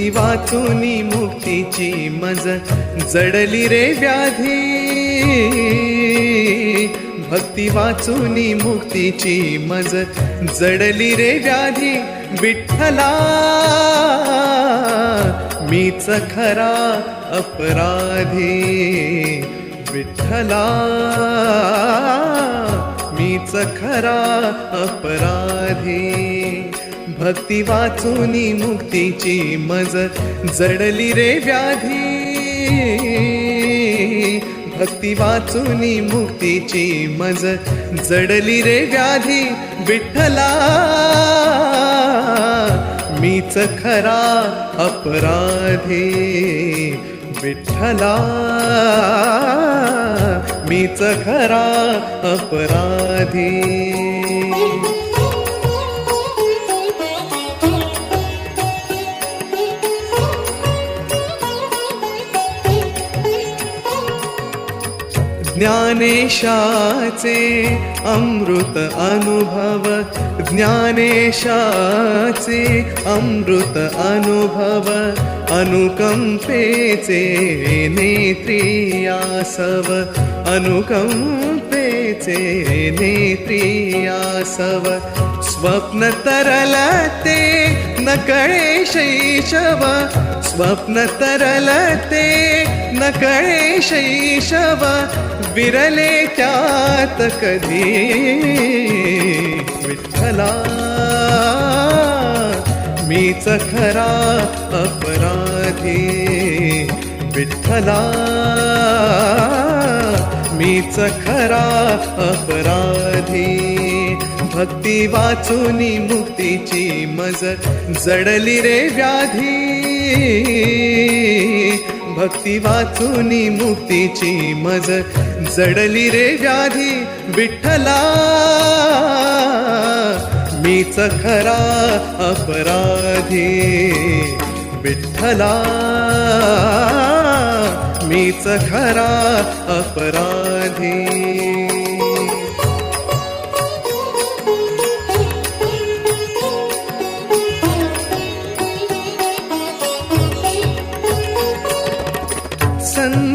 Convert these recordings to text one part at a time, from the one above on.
भक्ती वाचून मुक्तीची मज जडली रे व्याधी. भक्ती वाचून मुक्तीची मज जडली रे व्याधी. विठ्ठला मीच खरा अपराधी. विठ्ठला मीच खरा अपराधी. भक्ती वाचूनी मुक्तीची मज जडली रे व्याधी. भक्ती वाचूनी मुक्तीची मज जडली रे व्याधी. विठ्ठला मीच खरा अपराधी. विठ्ठला मीच खरा अपराधी. ज्ञानेशाचे अमृत अनुभव ज्ञानेशाचे अमृत अनुभव अनुकंपेचे नेत्रियासव अनुकंपेचे नेत्रियासव स्वप्न तरलते न कळे शैशव स्वप्न तरलते न कळे शैशव विरले त्यात कधी विठ्ठला मीच खरा अपराधी. विठ्ठला मीच खरा अपराधी. भक्ती वाचुनी मुक्तीची मज जडली रे व्याधी. भक्ती वाचूनी मुक्तीची मज जडली रे व्याधी विठ्ठला. मीच खरा अपराधी विठ्ठला. मीच खरा अपराधी.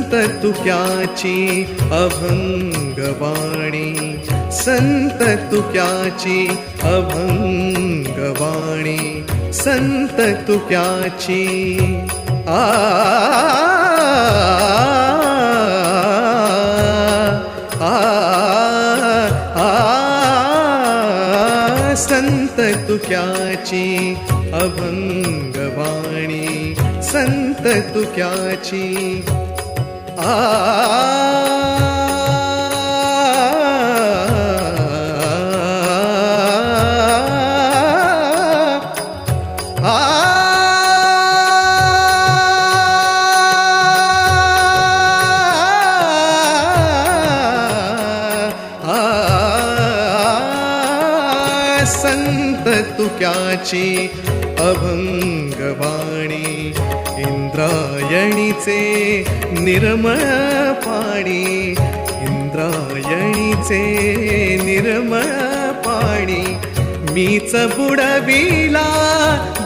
संत तुक्याची अभंगवाणी संत तुक्याची अभंगवाणी संत तुक्याची आ आ, संत तुक्याची अभंगवाणी संत तुक्याची संत तुक्याची अभंगवाणी इंद्रायणीचे निर्मळ पाणी इंद्रायणीचे निर्मळ पाणी मीच बुडविला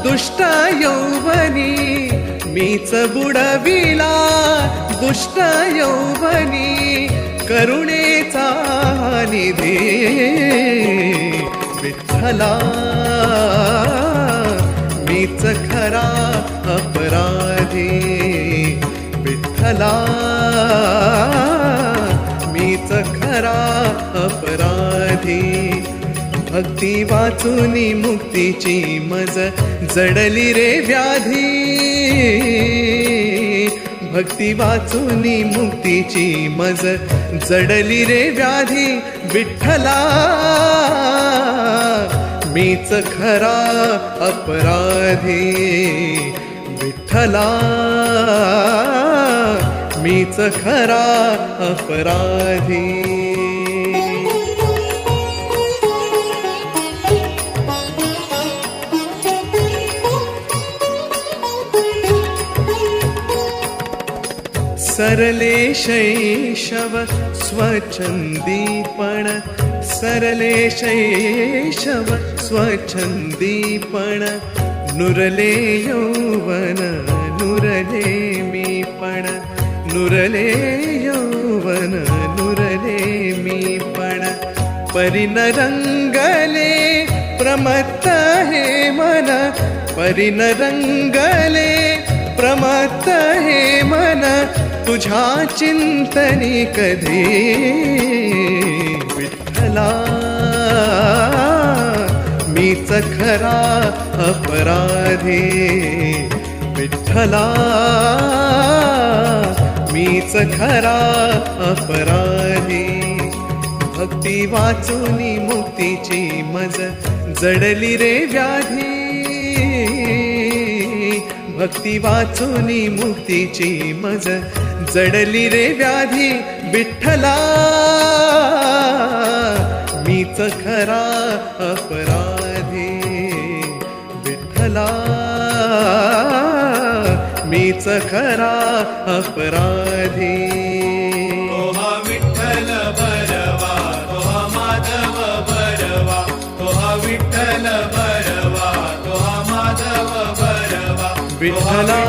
दुष्ट यौवनी मीच बुडविला दुष्ट यौवनी करुणेचा निधी विठ्ठला. मीच खरा अपराधी विठ्ठला मीच खरा अपराधी. भक्ती वाचूनी मुक्तीची मज जडली रे व्याधी. भक्ती वाचूनी मुक्तीची मज जडली रे व्याधी. विठ्ठला मीच खरा अपराधी. विठ्ठला मीच खरा अपराधी. सरले शैशव स्वच्छंदीपण सरले शैशव स्वच्छंदीपण नुरले यौवन नुरले मी पण. नुरले यौवन नुरले मी पण. परिन रंगले प्रमत्त हे मन. परिनरंगले प्रमत्त हे मन. तुझ्या चिंतनी कधी विठ्ठला? मीच खरा अपराधी विठ्ठला. मीच खरा अपराधी. भक्ती वाचूनी मुक्तीची मज जडली रे व्याधी. भक्ती वाचूनी मुक्तीची मज जडली रे व्याधी विठ्ठला. मीच खरा अपराधी विठ्ठला मीच खरा अपराधी. तोहा विठ्ठल बरवा तोहा माधव बरवा तोहा विठ्ठल बरवा तोहा माधव बरवा विठ्ठला